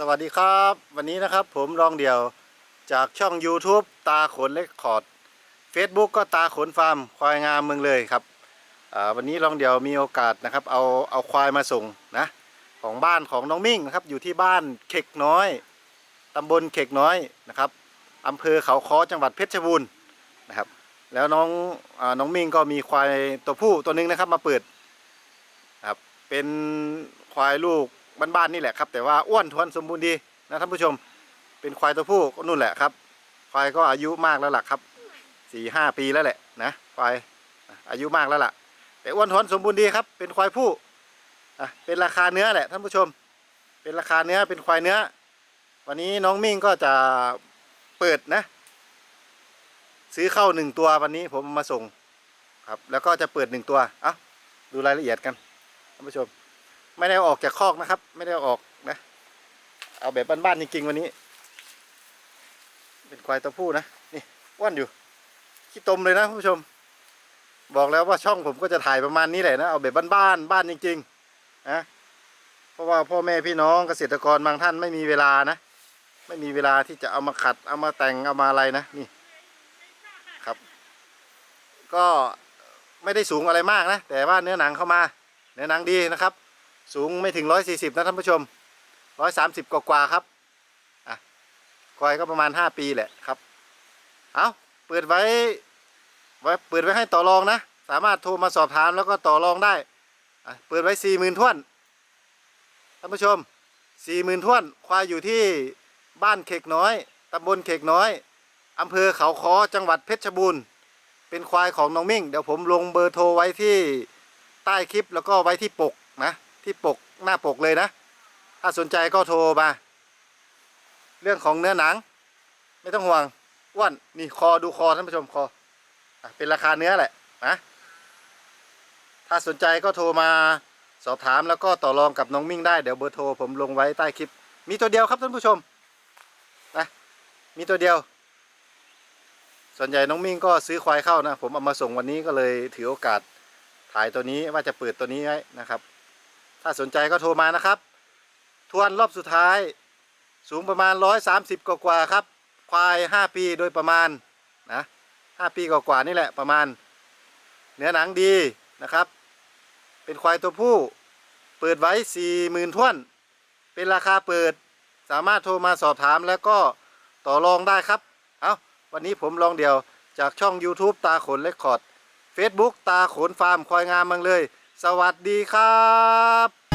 สวัสดีครับ วันนี้นะครับผมรองเดี่ยวจากช่อง YouTube ตาขนเล็กคอร์ด Facebook ก็ตาขนฟาร์มควายงามเมืองเลยครับวันนี้รองเดี่ยวมีโอกาสนะครับเอาเอาควายมาส่งนะของบ้านของน้องมิ่งนะครับอยู่ที่บ้านเข็กน้อยตำบลเข็กน้อยนะครับอำเภอเขาค้อจังหวัดเพชรบูรณ์นะครับ แล้วน้องอน้องมิ่งก็มีควายตัวผู้ตัวหนึงนะครับมาเปิดครับเป็นควายลูก บ้านๆนี่แหละครับ แต่ว่าอ้วนทวนสมบูรณ์ดีนะท่านผู้ชม เป็นควายตัวผู้ก็นู่นแหละครับ ควายก็อายุมากแล้วล่ะครับสี่ห้าปีแล้วแหละนะควายอายุมากแล้วล่ะ แต่อ้วนทวนสมบูรณ์ดีครับ เป็นควายผู้อะเป็นราคาเนื้อแหละท่านผู้ชม เป็นราคาเนื้อเป็นควายเนื้อ วันนี้น้องมิ่งก็จะเปิดนะ ซื้อเข้าหนึ่งตัววันนี้ผมมาส่งครับ แล้วก็จะเปิดหนึ่งตัวเอะดูรายละเอียดกันท่านผู้ชม ไม่ได้ออกจากคอกนะครับ ไม่ได้ออกนะ เอาแบบบ้านๆจริงๆวันนี้ เป็นควายตัวผู้นะนี่อ้วนอยู่ขี้ตมเลยนะผู้ชม บอกแล้วว่าช่องผมก็จะถ่ายประมาณนี้แหละนะเอาแบบบ้านๆบ้านจริงๆนะเพราะว่าพ่อแม่พี่น้องเกษตรกรบางท่านไม่มีเวลานะ ไม่มีเวลาที่จะเอามาขัด เอามาแต่งเอามาอะไรนะนี่ครับ ก็ไม่ได้สูงอะไรมากนะ แต่ว่าเนื้อหนังเข้ามา เนื้อหนังดีนะครับ สูงไม่ถึงร้อยสี่สิบนะท่านผู้ชมร้อยสามสิบกว่าครับอะควายก็ประมาณห้าปีแหละครับ เอาเปิดไว้ไว้เปิดไว้ให้ต่อรองนะ สามารถโทรมาสอบถามแล้วก็ต่อรองได้อะเปิดไว้สี่หมื่นท่วนท่านผู้ชมสี่หมื่นท่วน ควายอยู่ที่บ้านเขกน้อยตำบลเขกน้อยอำเภอเขาคอจังหวัดเพชรบูรณ์ เป็นควายของน้องมิ่ง เดี๋ยวผมลงเบอร์โทรไว้ที่ใต้คลิปแล้วก็ไว้ที่ปกนะ ที่ปกหน้าปกเลยนะ ถ้าสนใจก็โทรมา เรื่องของเนื้อหนัง ไม่ต้องห่วงอ้วนนี่คอดูคอท่านผู้ชมคออเป็นราคาเนื้อแหละนะถ้าสนใจก็โทรมาสอบถามแล้วก็ต่อรองกับน้องมิ่งได้เดี๋ยวเบอร์โทรผมลงไว้ใต้คลิป มีตัวเดียวครับท่านผู้ชมนะมีตัวเดียว ส่วนใหญ่น้องมิ่งก็ซื้อควายเข้านะ ผมเอามาส่งวันนี้ก็เลยถือโอกาสถ่ายตัวนี้ว่าจะเปิดตัวนี้ไว้นะครับ ถ้าสนใจก็โทรมานะครับ ทวนรอบสุดท้าย สูงประมาณ 130 กว่าๆครับ ควาย 5 ปีโดยประมาณนะ5ปีกว่าๆนี่แหละประมาณ เนื้อหนังดีนะครับ เป็นควายตัวผู้ เปิดไว้ 40,000ท้วน เป็นราคาเปิด สามารถโทรมาสอบถามแล้วก็ต่อรองได้ครับ เอาวันนี้ผมลองเดียวจากช่อง YouTube ตาขนเลคคอร์ด Facebook ตาขนฟาร์มควายงามมืองเลย สวัสดีครับ